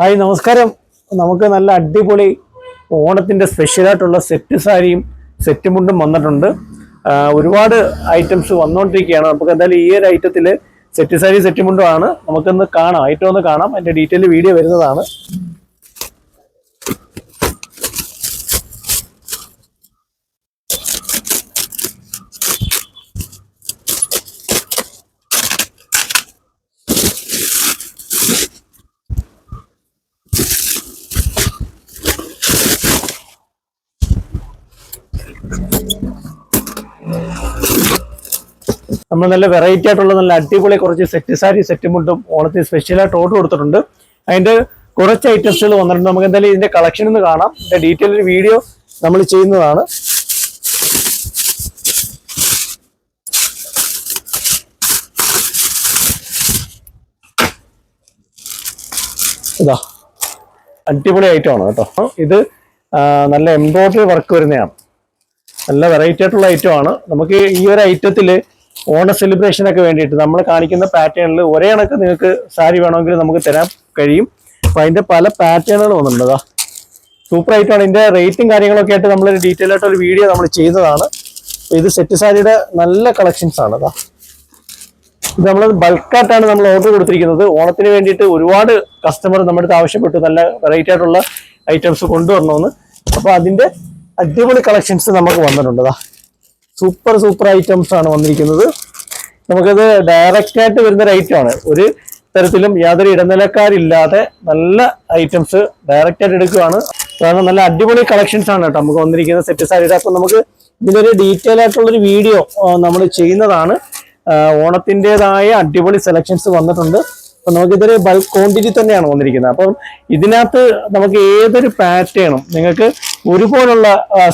Hi നമസ്കാരം. നമുക്ക് നല്ല അടിപൊളി ഓണത്തിന്റെ സ്പെഷ്യലായിട്ടുള്ള സെറ്റ് സാരിയും സെറ്റ് മുണ്ടും വന്നിട്ടുണ്ട്. ഒരുപാട് ഐറ്റംസ് വന്നുകൊണ്ടിരിക്കുകയാണ് നമുക്ക് എന്തായാലും ഈ ഒരു ഐറ്റത്തിൽ സെറ്റ് സാരി സെറ്റ് മുണ്ടുമാണ് നമുക്കൊന്ന് കാണാം. ഐറ്റം ഒന്ന് കാണാം. അതിന്റെ ഡീറ്റെയിൽ വീഡിയോ വരുന്നതാണ്. നമ്മൾ നല്ല വെറൈറ്റി ആയിട്ടുള്ള നല്ല അടിപൊളി കുറച്ച് സെറ്റ് സാരി സെറ്റ് മുണ്ടും ഓണത്തിന് സ്പെഷ്യലായിട്ട് ഓർഡർ കൊടുത്തിട്ടുണ്ട്. അതിന്റെ കുറച്ച് ഐറ്റംസുകൾ വന്നിട്ടുണ്ട്. നമുക്ക് എന്തായാലും ഇതിന്റെ കളക്ഷൻ ഒന്ന് കാണാം. ഇതിന്റെ ഡീറ്റെയിൽ ഒരു വീഡിയോ നമ്മൾ ചെയ്യുന്നതാണ്. ഇതാ. അടിപൊളി ഐറ്റമാണ് കേട്ടോ. ഇത് നല്ല എംബ്രോയിഡറി വർക്ക് വരുന്നതാണ്. നല്ല വെറൈറ്റി ആയിട്ടുള്ള ഐറ്റം ആണ്. നമുക്ക് ഈ ഒരു ഐറ്റത്തിൽ ഓണ സെലിബ്രേഷനൊക്കെ വേണ്ടിയിട്ട് നമ്മൾ കാണിക്കുന്ന പാറ്റേണിൽ ഒരേ കണക്ക് നിങ്ങൾക്ക് സാരി വേണമെങ്കിൽ നമുക്ക് തരാൻ കഴിയും. അപ്പം അതിന്റെ പല പാറ്റേണുകൾ വന്നിട്ടുണ്ട് സൂപ്പർ ഐറ്റം ആണ്. ഇതിന്റെ റേറ്റും കാര്യങ്ങളൊക്കെ ആയിട്ട് നമ്മളൊരു ഡീറ്റെയിൽ ആയിട്ട് ഒരു വീഡിയോ നമ്മൾ ചെയ്തതാണ് ഇത് സെറ്റ് സാരിയുടെ നല്ല കളക്ഷൻസ് ആണ് അതാ ഇത് നമ്മൾ ബൾക്കായിട്ടാണ് നമ്മൾ ഓർഡർ കൊടുത്തിരിക്കുന്നത്. ഓണത്തിന് വേണ്ടിയിട്ട് ഒരുപാട് കസ്റ്റമർ നമ്മുടെ അടുത്ത് ആവശ്യപ്പെട്ടു. നല്ല വെറൈറ്റി ആയിട്ടുള്ള ഐറ്റംസ് കൊണ്ടുവരണമെന്ന്. അപ്പോൾ അതിന്റെ അടിപൊളി കളക്ഷൻസ് നമുക്ക് വന്നിട്ടുണ്ട്. സൂപ്പർ സൂപ്പർ ഐറ്റംസ് ആണ് വന്നിരിക്കുന്നത്. നമുക്കത് ഡയറക്റ്റ് ആയിട്ട് വരുന്ന item ആണ്. ഒരു തരത്തിലും യാതൊരു ഇടനിലക്കാരില്ലാതെ നല്ല ഐറ്റംസ് ഡയറക്റ്റ് ആയിട്ട് എടുക്കുകയാണ് കാരണം നല്ല അടിപൊളി കളക്ഷൻസ് ആണ് കേട്ടോ നമുക്ക് വന്നിരിക്കുന്ന സെറ്റ് സാരിയുടെ അപ്പം നമുക്ക് ഇതിലൊരു ഡീറ്റെയിൽ ആയിട്ടുള്ളൊരു വീഡിയോ നമ്മൾ ചെയ്യുന്നതാണ്. ഓണത്തിന്റെതായ അടിപൊളി സെലക്ഷൻസ് വന്നിട്ടുണ്ട്. അപ്പൊ നമുക്കിതൊരു ബൾക്ക് ക്വാണ്ടിറ്റി തന്നെയാണ് വന്നിരിക്കുന്നത്. അപ്പം ഇതിനകത്ത് നമുക്ക് ഏതൊരു പാറ്റേണും നിങ്ങൾക്ക് ഒരുപോലുള്ള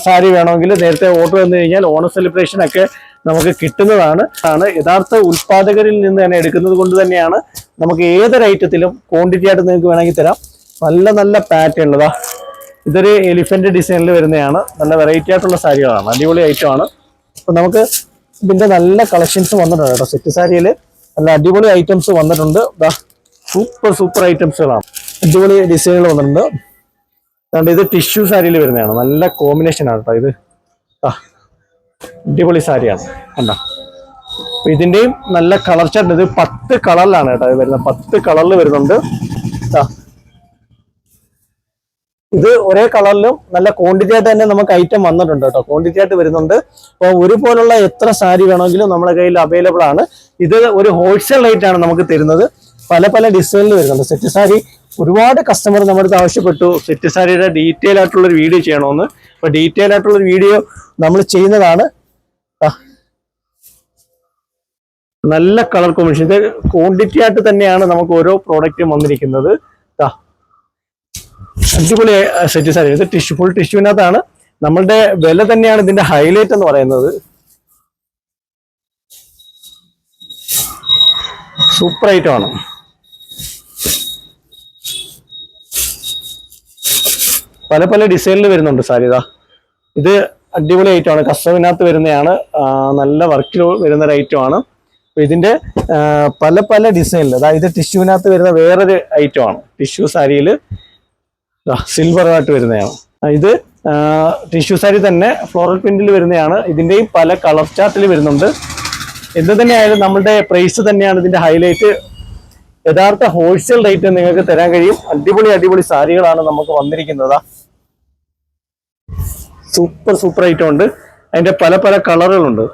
സാരി വേണമെങ്കിൽ നേരത്തെ ഓർഡർ വന്നു കഴിഞ്ഞാൽ ഓണ സെലിബ്രേഷൻ ഒക്കെ നമുക്ക് കിട്ടുന്നതാണ്. ആണ് യഥാർത്ഥ ഉൽപാദകരിൽ നിന്ന് തന്നെ എടുക്കുന്നത് കൊണ്ട് തന്നെയാണ് നമുക്ക് ഏതൊരു ഐറ്റത്തിലും ക്വാണ്ടിറ്റി ആയിട്ട് നിങ്ങൾക്ക് വേണമെങ്കിൽ തരാം. നല്ല നല്ല പാറ്റേൺ ഉള്ളതാ. ഇതൊരു എലിഫന്റ് ഡിസൈനിൽ വരുന്നതാണ്. നല്ല വെറൈറ്റി ആയിട്ടുള്ള സാരികളാണ്. അടിപൊളി ഐറ്റം ആണ്. അപ്പൊ നമുക്ക് ഇതിന്റെ നല്ല കളക്ഷൻസ് വന്നിട്ടുണ്ട് കേട്ടോ. സെറ്റ് സാരിയിൽ നല്ല അടിപൊളി ഐറ്റംസ് വന്നിട്ടുണ്ട്. സൂപ്പർ സൂപ്പർ ഐറ്റംസുകളാണ് അടിപൊളി ഡിസൈനുകൾ വന്നിട്ടുണ്ട്. അതുകൊണ്ട് ഇത് ടിഷ്യൂ സാരിയിൽ വരുന്നതാണ്. നല്ല കോമ്പിനേഷൻ ആണ് കേട്ടോ ഇത്. അടിപൊളി സാരിയാണ്. കണ്ടോ? അപ്പൊ ഇതിന്റെയും നല്ല കളർ ചാർട്ട് ഇത് പത്ത് കളറിലാണ് കേട്ടോ ഇത് വരുന്നത്. പത്ത് കളറിൽ വരുന്നുണ്ട്. ഇത് ഒരേ കളറിലും നല്ല ക്വാണ്ടിറ്റി ആയിട്ട് തന്നെ നമുക്ക് ഐറ്റം വന്നിട്ടുണ്ട് കേട്ടോ ക്വാണ്ടിറ്റി ആയിട്ട് വരുന്നുണ്ട്. അപ്പോൾ ഒരുപോലുള്ള എത്ര സാരി വേണമെങ്കിലും നമ്മുടെ കയ്യിൽ അവൈലബിൾ ആണ്. ഇത് ഒരു ഹോൾസെയിൽ റേറ്റ് ആണ് നമുക്ക് തരുന്നത്. പല പല ഡിസൈനിൽ വരുന്നുണ്ട്. സെറ്റ് സാരി ഒരുപാട് കസ്റ്റമർ നമ്മുടെ അടുത്ത് ആവശ്യപ്പെട്ടു. സെറ്റ് സാരിയുടെ ഡീറ്റെയിൽ ആയിട്ടുള്ള ഒരു വീഡിയോ ചെയ്യണമെന്ന്. അപ്പൊ ഡീറ്റെയിൽ ആയിട്ടുള്ള ഒരു വീഡിയോ നമ്മൾ ചെയ്യുന്നതാണ്. നല്ല കളർ കോമ്പിനേഷൻ ഇത് ക്വാണ്ടിറ്റി ആയിട്ട് തന്നെയാണ് നമുക്ക് ഓരോ പ്രോഡക്റ്റും വന്നിരിക്കുന്നത്. അടിപൊളി സെറ്റ് സാരി ഇത് ടിഷ്യൂ ഫുൾ ടിഷ്യൂവിനകത്താണ് നമ്മളുടെ വില തന്നെയാണ് ഇതിന്റെ ഹൈലൈറ്റ് എന്ന് പറയുന്നത്. സൂപ്പർ ഐറ്റം ആണ്. പല പല ഡിസൈനിൽ വരുന്നുണ്ട് സാരി ഇതാ. ഇത് അടിപൊളി ഐറ്റം ആണ്. കസ്റ്റമിനകത്ത് വരുന്നതാണ്. നല്ല വർക്കിൽ വരുന്ന ഒരു ഐറ്റം ആണ്. ഇതിന്റെ പല പല ഡിസൈനിൽ അതായത് ടിഷ്യൂവിനകത്ത് വരുന്ന വേറൊരു ഐറ്റമാണ് ടിഷ്യൂ സാരിയിൽ സിൽവർ ആയിട്ട് വരുന്നതാണ്. ഇത് ടിഷ്യൂ സാരി തന്നെ ഫ്ലോറൽ പ്രിന്റിൽ വരുന്നതാണ്. ഇതിന്റെയും പല കളർ ചാർട്ടിൽ വരുന്നുണ്ട്. എന്ത് തന്നെയായാലും നമ്മളുടെ പ്രൈസ് തന്നെയാണ് ഇതിന്റെ ഹൈലൈറ്റ് യഥാർത്ഥ ഹോൾസെയിൽ റേറ്റ് നിങ്ങൾക്ക് തരാൻ കഴിയും. അടിപൊളി അടിപൊളി സാരികളാണ് നമുക്ക് വന്നിരിക്കുന്നത്. സൂപ്പർ സൂപ്പർ ഐറ്റം ഉണ്ട്. അതിന്റെ പല പല കളറുകളുണ്ട്.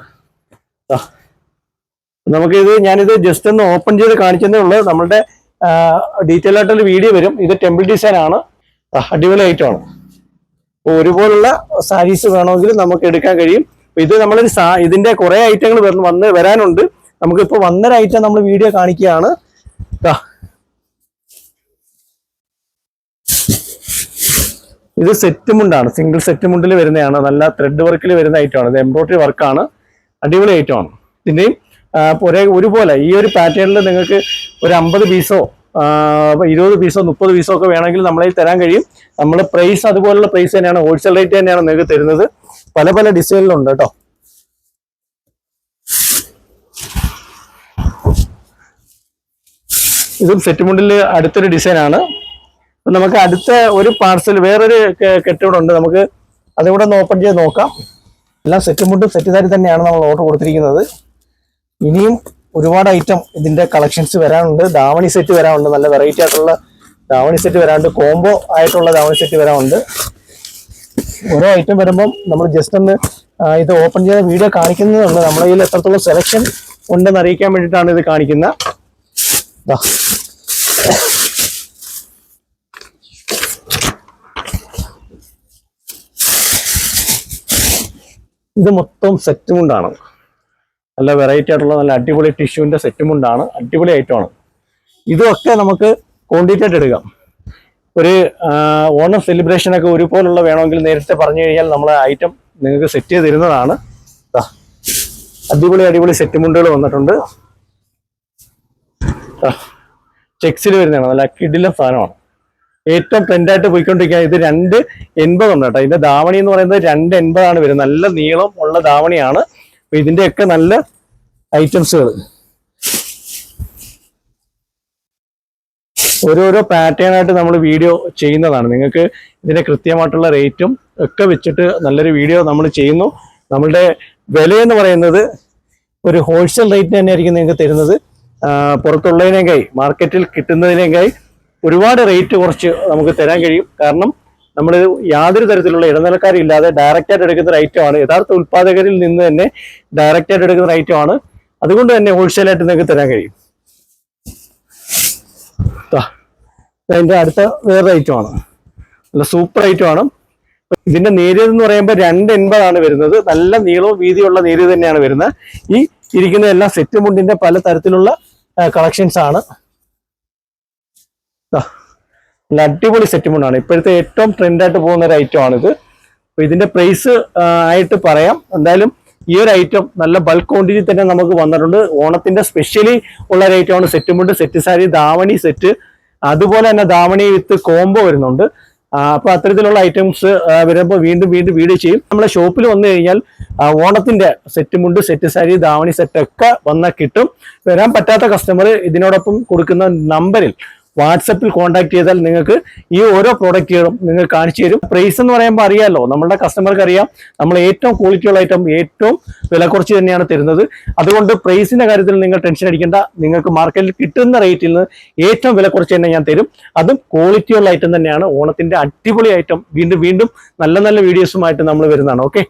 നമുക്കിത് ഞാനിത് ജസ്റ്റ് ഒന്ന് ഓപ്പൺ ചെയ്ത് കാണിച്ചതേ ഉള്ളൂ. നമ്മളുടെ ഡീറ്റെയിൽ ആയിട്ടുള്ള വീഡിയോ വരും. ഇത് ടെമ്പിൾ ഡിസൈൻ ആണ്. അടിപൊളി ഐറ്റം ആണ്. അപ്പൊ ഒരുപോലുള്ള സാരീസ് വേണമെങ്കിൽ നമുക്ക് എടുക്കാൻ കഴിയും. അപ്പൊ ഇത് നമ്മളൊരു ഇതിന്റെ കുറെ ഐറ്റങ്ങൾ വന്ന് വരാനുണ്ട്. നമുക്കിപ്പോ വന്നൊരു ഐറ്റം നമ്മൾ വീഡിയോ കാണിക്കുകയാണ്. ഇത് സെറ്റ് മുണ്ടാണ് സിംഗിൾ സെറ്റ് മുണ്ടിൽ വരുന്നതാണ്. നല്ല ത്രെഡ് വർക്കിൽ വരുന്ന ഐറ്റമാണ് ഇത് എംബ്രോയിഡറി വർക്കാണ് അടിപൊളി ഐറ്റമാണ് ഇതിന്റെയും ആ, ഒരേ ഒരുപോലെ ഈ ഒരു പാറ്റേണിൽ നിങ്ങൾക്ക് ഒരു അമ്പത് പീസോ ഇരുപത് പീസോ മുപ്പത് പീസോ ഒക്കെ വേണമെങ്കിൽ നമ്മളതിൽ തരാൻ കഴിയും. നമ്മൾ പ്രൈസ് അതുപോലുള്ള പ്രൈസ് തന്നെയാണ്. ഹോൾസെയിൽ റേറ്റ് തന്നെയാണ് നിങ്ങൾക്ക് തരുന്നത്. പല പല ഡിസൈനിലുണ്ട് കേട്ടോ. ഇതും സെറ്റ് മുണ്ടിൽ അടുത്തൊരു അപ്പൊ നമുക്ക് അടുത്ത ഒരു പാർസൽ വേറൊരു കെട്ടിടമുണ്ട് നമുക്ക് അതുകൂടെ ഒന്ന് ഓപ്പൺ ചെയ്ത് നോക്കാം. എല്ലാം സെറ്റ് മുണ്ടും സെറ്റ് സാരി തന്നെയാണ് നമ്മൾ ഓർഡർ കൊടുത്തിരിക്കുന്നത്. ഇനിയും ഒരുപാട് ഐറ്റം ഇതിന്റെ കളക്ഷൻസ് വരാനുണ്ട്. ദാവണി സെറ്റ് വരാനുണ്ട്. നല്ല വെറൈറ്റി ആയിട്ടുള്ള ദാവണി സെറ്റ് വരാനുണ്ട് കോംബോ ആയിട്ടുള്ള ദാവണി സെറ്റ് വരാനുണ്ട്. ഓരോ ഐറ്റം വരുമ്പം നമ്മൾ ജസ്റ്റ് ഒന്ന് ഇത് ഓപ്പൺ ചെയ്ത വീഡിയോ കാണിക്കുന്നതുണ്ട് നമ്മുടെ കയ്യിൽ എത്രത്തോളം സെലക്ഷൻ ഉണ്ടെന്ന് അറിയിക്കാൻ വേണ്ടിയിട്ടാണ് ഇത് കാണിക്കുന്നത്. ദാ. ഇത് മൊത്തം സെറ്റ് മുണ്ടാണ് നല്ല വെറൈറ്റി ആയിട്ടുള്ള നല്ല അടിപൊളി ടിഷ്യൂവിന്റെ സെറ്റ് മുണ്ടാണ് അടിപൊളി ഐറ്റമാണ് ഇതൊക്കെ നമുക്ക് ക്വാണ്ടിറ്റി ആയിട്ട് എടുക്കാം. ഒരു ഓണം സെലിബ്രേഷനൊക്കെ ഒരുപോലുള്ള വേണമെങ്കിൽ നേരത്തെ പറഞ്ഞു കഴിഞ്ഞാൽ നമ്മൾ ഐറ്റം നിങ്ങൾക്ക് സെറ്റ് ചെയ്ത് തരുന്നതാണ് അടിപൊളി അടിപൊളി സെറ്റ് മുണ്ടുകൾ വന്നിട്ടുണ്ട്. ചെക്സിൽ വരുന്നതാണ്. നല്ല കിഡിലെ സാധനമാണ്. ഏറ്റവും ട്രെൻഡായിട്ട് പോയിക്കൊണ്ടിരിക്കുക ഇത് രണ്ട് എൺപതുണ്ട് കേട്ടോ. ഇതിന്റെ ധാവണി എന്ന് പറയുന്നത് രണ്ട് എൺപതാണ് വരുന്നത് നല്ല നീളം ഉള്ള ധാവണിയാണ്. ഇതിന്റെയൊക്കെ നല്ല ഐറ്റംസുകൾ ഓരോരോ പാറ്റേൺ ആയിട്ട് നമ്മൾ വീഡിയോ ചെയ്യുന്നതാണ്. നിങ്ങൾക്ക് ഇതിന്റെ കൃത്യമായിട്ടുള്ള റേറ്റും ഒക്കെ വെച്ചിട്ട് നല്ലൊരു വീഡിയോ നമ്മൾ ചെയ്യുന്നു. നമ്മളുടെ വിലയെന്ന് പറയുന്നത് ഒരു ഹോൾസെയിൽ റേറ്റിന് തന്നെയായിരിക്കും നിങ്ങൾക്ക് തരുന്നത്. പുറത്തുള്ളതിനേക്കായി മാർക്കറ്റിൽ കിട്ടുന്നതിനേക്കായി ഒരുപാട് റേറ്റ് കുറച്ച് നമുക്ക് തരാൻ കഴിയും. കാരണം നമ്മൾ യാതൊരു തരത്തിലുള്ള ഇടനിലക്കാരില്ലാതെ ഡയറക്റ്റായിട്ട് എടുക്കുന്ന ഐറ്റമാണ് യഥാർത്ഥ ഉൽപാദകരിൽ നിന്ന് തന്നെ ഡയറക്റ്റായിട്ട് എടുക്കുന്ന ഐറ്റമാണ് അതുകൊണ്ട് തന്നെ ഹോൾസെയിലായിട്ട് നിങ്ങൾക്ക് തരാൻ കഴിയും. ദാ, അതിന്റെ അടുത്ത വേറൊരു ഐറ്റമാണ് നല്ല സൂപ്പർ ഐറ്റമാണ് ഇതിന്റെ നേരിയത് എന്ന് പറയുമ്പോൾ രണ്ട് എൺപതാണ് വരുന്നത്. നല്ല നീളവും വീതിയുള്ള നേരിയത് തന്നെയാണ് വരുന്നത്. ഈ ഇരിക്കുന്ന എല്ലാം സെറ്റ് മുണ്ടിന്റെ പല തരത്തിലുള്ള കളക്ഷൻസ് ആണ്. നല്ല അടിപൊളി സെറ്റ് മുണ്ടാണ്. ഇപ്പോഴത്തെ ഏറ്റവും ട്രെൻഡായിട്ട് പോകുന്ന ഒരു ഐറ്റം ആണിത്. ഇതിന്റെ പ്രൈസ് ആയിട്ട് പറയാം. എന്തായാലും ഈ ഒരു ഐറ്റം നല്ല ബൾക്ക് ക്വാണ്ടിറ്റി തന്നെ നമുക്ക് വന്നിട്ടുണ്ട്. ഓണത്തിന്റെ സ്പെഷ്യലി ഉള്ള ഒരു ഐറ്റമാണ് സെറ്റ് മുണ്ട് സെറ്റ് സാരി ദാവണി സെറ്റ് അതുപോലെ തന്നെ ദാവണി വിത്ത് കോംബോ വരുന്നുണ്ട്. അപ്പൊ അത്തരത്തിലുള്ള ഐറ്റംസ് വരുമ്പോൾ വീണ്ടും വീണ്ടും വീഡിയോ ചെയ്യും. നമ്മളെ ഷോപ്പിൽ വന്നു കഴിഞ്ഞാൽ ഓണത്തിന്റെ സെറ്റ് മുണ്ട് സെറ്റ് സാരി ദാവണി സെറ്റ് ഒക്കെ വന്നാൽ കിട്ടും. വരാൻ പറ്റാത്ത കസ്റ്റമർ ഇതിനോടൊപ്പം കൊടുക്കുന്ന നമ്പറിൽ വാട്സപ്പിൽ കോൺടാക്ട് ചെയ്താൽ നിങ്ങൾക്ക് ഈ ഓരോ പ്രോഡക്റ്റുകളും നിങ്ങൾ കാണിച്ചു തരും. പ്രൈസ് എന്ന് പറയുമ്പോൾ അറിയാമല്ലോ നമ്മുടെ കസ്റ്റമർക്ക് അറിയാം നമ്മൾ ഏറ്റവും ക്വാളിറ്റിയുള്ള ഐറ്റം ഏറ്റവും വില കുറച്ച് തന്നെയാണ് തരുന്നത്. അതുകൊണ്ട് പ്രൈസിന്റെ കാര്യത്തിൽ നിങ്ങൾ ടെൻഷൻ അടിക്കേണ്ട. നിങ്ങൾക്ക് മാർക്കറ്റിൽ കിട്ടുന്ന റേറ്റിൽ നിന്ന് ഏറ്റവും വില കുറച്ച് തന്നെ ഞാൻ തരും. അതും ക്വാളിറ്റിയുള്ള ഐറ്റം തന്നെയാണ്. ഓണത്തിന്റെ അടിപൊളി ഐറ്റം വീണ്ടും വീണ്ടും നല്ല നല്ല വീഡിയോസുമായിട്ട് നമ്മൾ വരുന്നതാണ്. ഓക്കെ